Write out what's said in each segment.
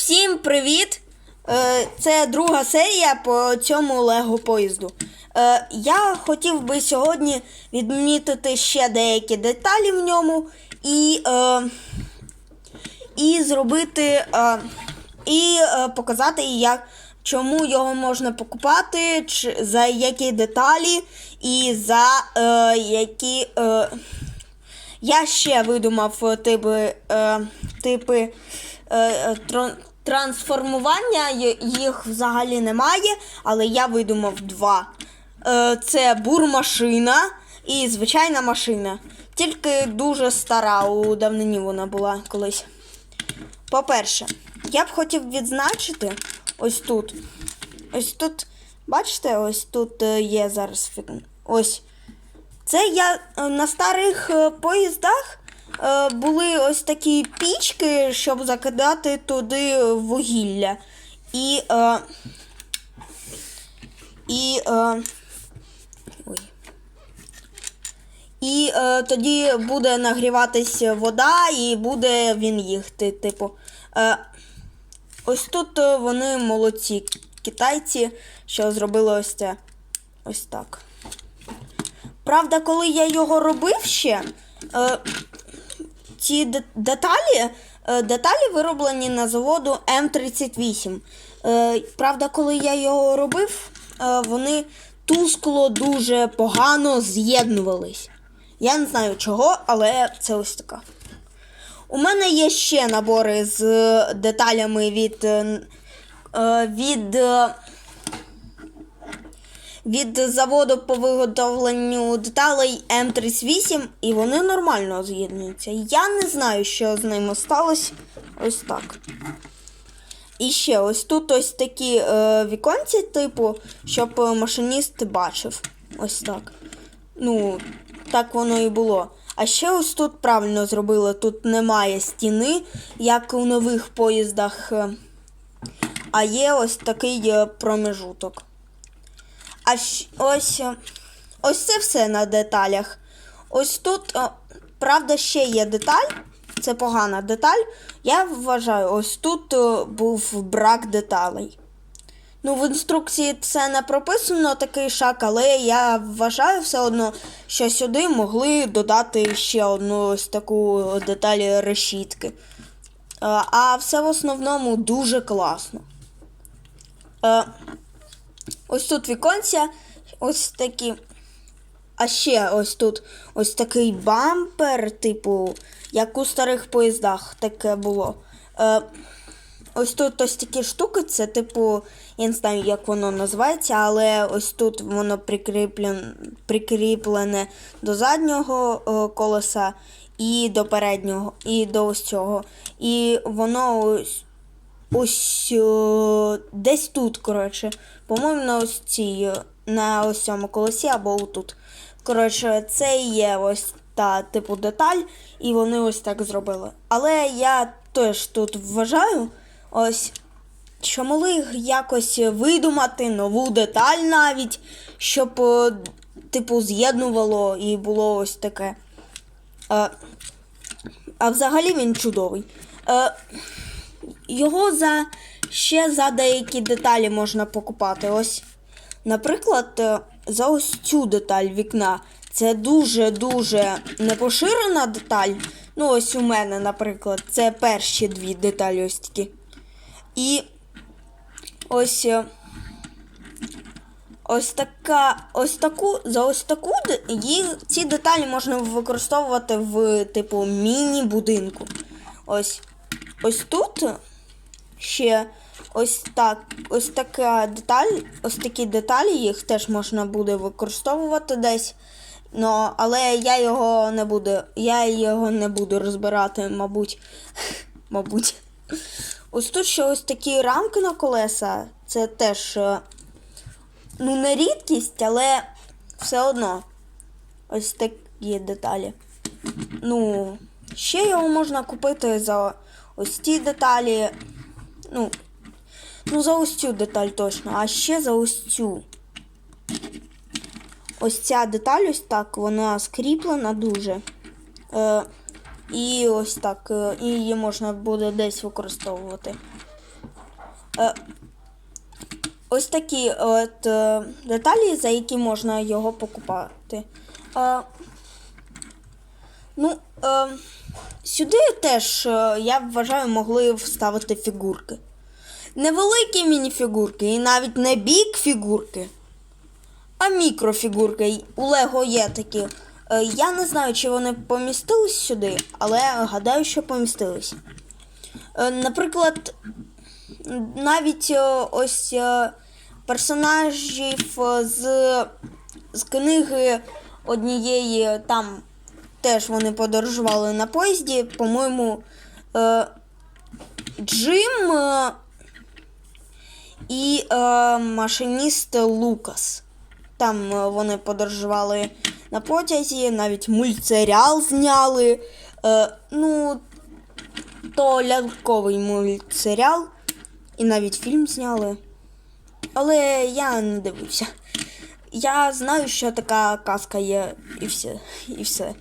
Всім привіт! Е, Це друга серія по цьому Лего поїзду. Е, Я хотів би сьогодні відмітити ще деякі деталі в ньому і, е, і зробити і показати, як, чому його можна покупати, за які деталі і за які. Я ще видумав типи, типи трансформування. Їх взагалі немає, але я видумав два. Е, це бурмашина і звичайна машина. Тільки дуже стара, у давнині вона була колись. По-перше, я б хотів відзначити ось тут. Ось тут, бачите, ось тут е, є зараз. Ось. Це я е, на старих поїздах були ось такі пічки, щоб закидати туди вугілля. І. Е, і. Е, ой. І е, тоді буде нагріватись вода, і буде він їхати. Типу. Е, ось тут е, вони молодці китайці, що зробили ось це. Ось так. Правда, коли я його робив ще, е, ці деталі, е, деталі вироблені на заводу М38. Е, правда, коли я його робив, е, вони тускло дуже погано з'єднувались. Я не знаю чого, але це ось така. У мене є ще набори з деталями від, від від заводу по виготовленню деталей М38, і вони нормально з'єднуються. Я не знаю, що з ними сталося. Ось так. І ще ось тут ось такі е, віконці, типу, щоб е, машиніст бачив. Ось так. Ну, так воно і було. А ще ось тут правильно зробили, тут немає стіни, як у нових поїздах, е, а є ось такий е, промежуток. А ось, е, ось це все на деталях. Ось тут, е, правда, ще є деталь. Це погана деталь. Я вважаю, ось тут е, був брак деталей. Ну, в інструкції це не прописано такий шаг, але я вважаю все одно, що сюди могли додати ще одну ось таку деталь решітки. А все в основному дуже класно. Ось тут віконця, ось такі. А ще ось тут ось такий бампер, типу, як у старих поїздах таке було. Е, ось тут ось такі штуки, це типу, я не знаю, як воно називається, але ось тут воно прикріплене, прикріплене до заднього е, колеса і до переднього, і до ось цього. І воно ось ось о, десь тут, коротше. По-моєму, на ось цій, е, на ось цьому колесі або тут. Коротше, це є ось та типу деталь, і вони ось так зробили. Але я теж тут вважаю, ось, що могли якось видумати нову деталь навіть, щоб, е, типу, з'єднувало і було ось таке. Е, а взагалі він чудовий. Е, його за ще за деякі деталі можна покупати. Ось, наприклад, е, за ось цю деталь вікна. Це дуже-дуже непоширена деталь. Ну, ось у мене, наприклад, це перші дві деталі ось такі. І ось. е, Ось така, ось таку, за ось таку їх, ці деталі можна використовувати в типу міні-будинку. Ось, ось тут ще ось так, ось така деталь, ось такі деталі, їх теж можна буде використовувати десь. Но, але я його не буду, я його не буду розбирати, мабуть. мабуть. Ось тут ще ось такі рамки на колеса. Це теж. е, ну, не рідкість, але все одно ось такі деталі. Ну, ще його можна купити за ось ці деталі. Ну, ну за ось цю деталь точно, а ще за ось цю. Ось ця деталь, ось так, вона скріплена дуже. Е, і ось так. е, І її можна буде десь використовувати. Е, ось такі от е, деталі, за які можна його покупати. Е, ну, е, сюди теж, е, я вважаю, могли вставити фігурки. Невеликі мініфігурки і навіть не бік фігурки, а мікрофігурки. У Лего є такі. Е, Я не знаю, чи вони помістились сюди, але гадаю, що помістились. Е, Наприклад, навіть е, ось е, персонажів е, з, з книги однієї там теж вони подорожували на поїзді. По-моєму, е, Джим е, і е, машиніст Лукас. Там е, вони подорожували на потязі, навіть мультсеріал зняли. Е, ну, то ляльковий мультсеріал, і навіть фільм зняли. Але я не дивився. Я знаю, що така казка є, і все. І все.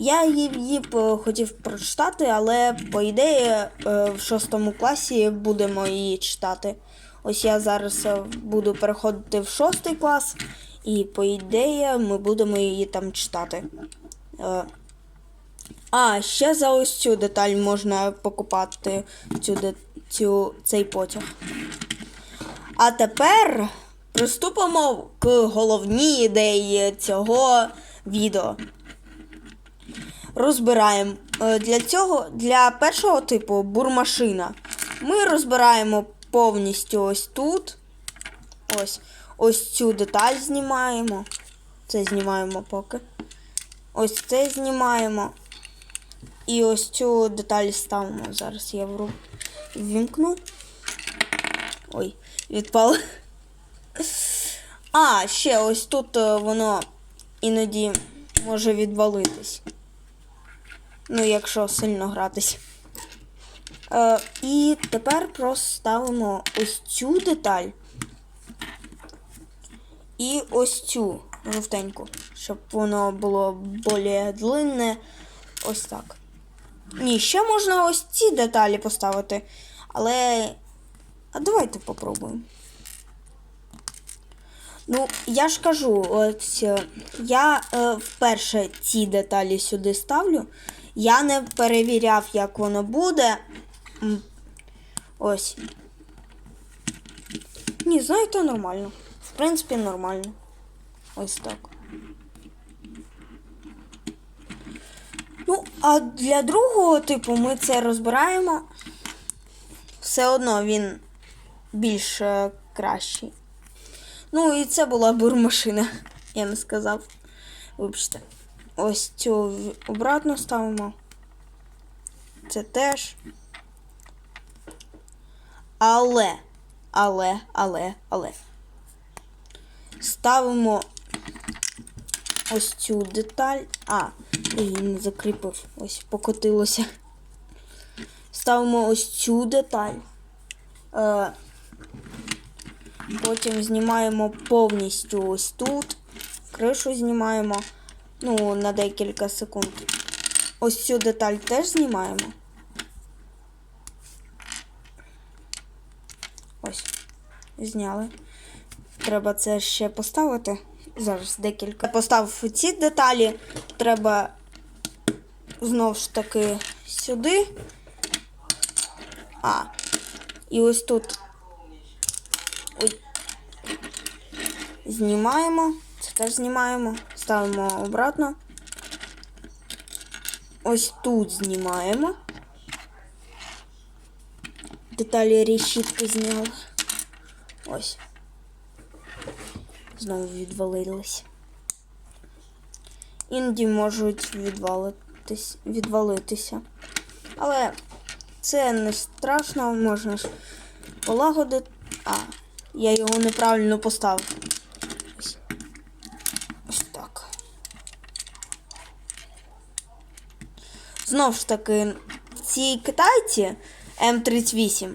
Я її б е, хотів прочитати, але по ідеї е, в шостому класі будемо її читати. Ось я зараз е, буду переходити в шостий клас, і по ідеї ми будемо її там читати. А, ще за ось цю деталь можна покупати цю, цю, цей потяг. А тепер приступимо к головній ідеї цього відео. Розбираємо Е, для цього, для першого типу бурмашина. Ми розбираємо повністю ось тут. Ось, ось цю деталь знімаємо. Це знімаємо поки. Ось це знімаємо. І ось цю деталь ставимо. Зараз я вру... ввімкну. Ой, відпало. А, ще ось тут е, воно іноді може відвалитись. Ну, якщо сильно гратись. Е, і тепер просто ставимо ось цю деталь. І ось цю жовтеньку, щоб воно було більш длинне. Ось так. Ні, ще можна ось ці деталі поставити. Але. А давайте попробуємо. Ну, я ж кажу, е, я е, вперше ці деталі сюди ставлю. Я не перевіряв, як воно буде. Ось. Ні, знаєте, нормально. В принципі, нормально. Ось так. Ну, а для другого типу ми це розбираємо. Все одно він більш е, кращий. Ну, і це була бурмашина, я не сказав. Вибачте. Ось цю обратно ставимо. Це теж. Але, але, але, але. Ставимо ось цю деталь. А, її не закріпив. Ось покотилося. Ставимо ось цю деталь. Е, Потім знімаємо повністю ось тут. Кришу знімаємо. Ну, на декілька секунд. Ось цю деталь теж знімаємо. Ось. Зняли. Треба це ще поставити. Зараз декілька. Поставив ці деталі. Треба знову ж таки сюди. А. І ось тут Ой. Знімаємо. Це теж знімаємо. Ставимо обратно. Ось тут знімаємо. Деталі решітки зняли. Ось. Знову відвалились. Іноді можуть відвалитись, відвалитися. Але це не страшно, можна ж полагодити. А, я його неправильно поставив. Ось, Ось так. Знов ж таки, ці китайці М38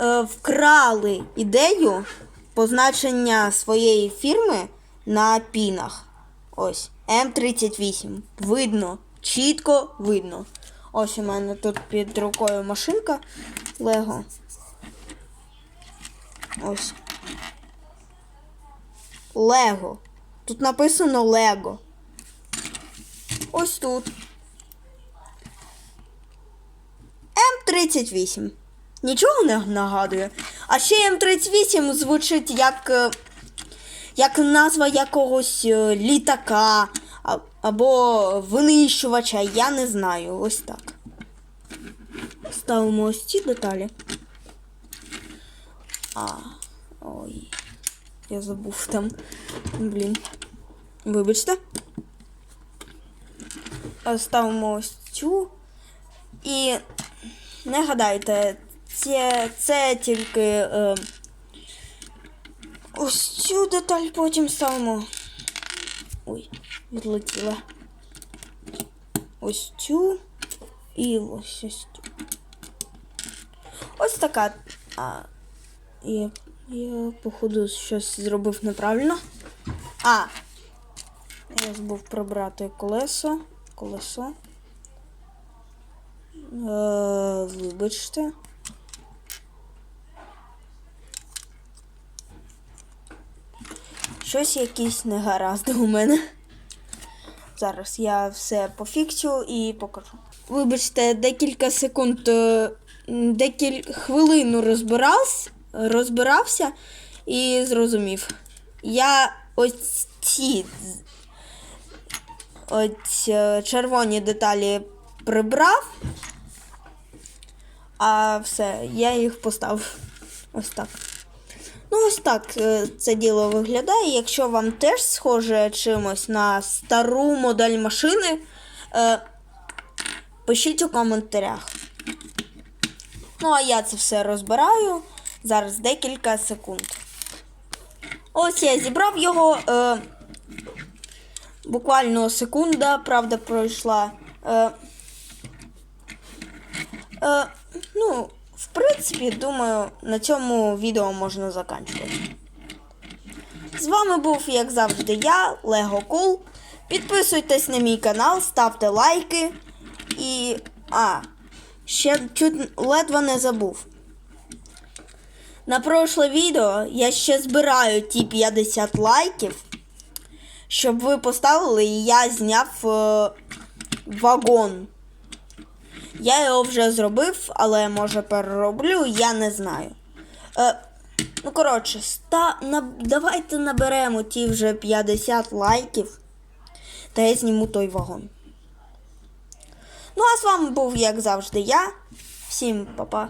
е, вкрали ідею позначення своєї фірми на пінах. Ось, М38. Видно, чітко видно. Ось у мене тут під рукою машинка Лего. Ось. Лего. Тут написано Лего. Ось тут. М38. Нічого не нагадує. А ще М38 звучить як, е, як назва якогось е, літака або винищувача, я не знаю. Ось так. Ставимо ось ці деталі. А, ой. Я забув там. Блін. Вибачте. А, Ставимо ось цю. І не гадайте, це, це тільки е, ось цю деталь потім ставимо. Ой, відлетіла. Ось цю і ось ось цю. Ось така. А, я, я, походу, щось зробив неправильно. А! Я забув прибрати колесо. Колесо. Е, вибачте. Щось якісь негаразди у мене. Зараз я все пофіксю і покажу. Вибачте, декілька секунд, е, декілька хвилину розбирався, розбирався і зрозумів. Я ось ці ось е, червоні деталі прибрав, а все, я їх поставив ось так. Ну, ось так е, це діло виглядає. Якщо вам теж схоже чимось на стару модель машини, е, пишіть у коментарях. Ну, а я це все розбираю зараз декілька секунд. Ось я зібрав його. Буквально секунда, правда, пройшла. Е, е, ну, в принципі, думаю, на цьому відео можна заканчувати. З вами був, як завжди, я, Лего Кул. Підписуйтесь на мій канал, ставте лайки. І. А, ще чуть ледве не забув. На прошле відео я ще збираю ті 50 лайків, щоб ви поставили і я зняв е, вагон. Я його вже зробив, але може перероблю, я не знаю. Е, ну, коротше, ста, на, давайте наберемо ті вже 50 лайків. Та я зніму той вагон. Ну, а з вами був, як завжди, я. Всім па-па.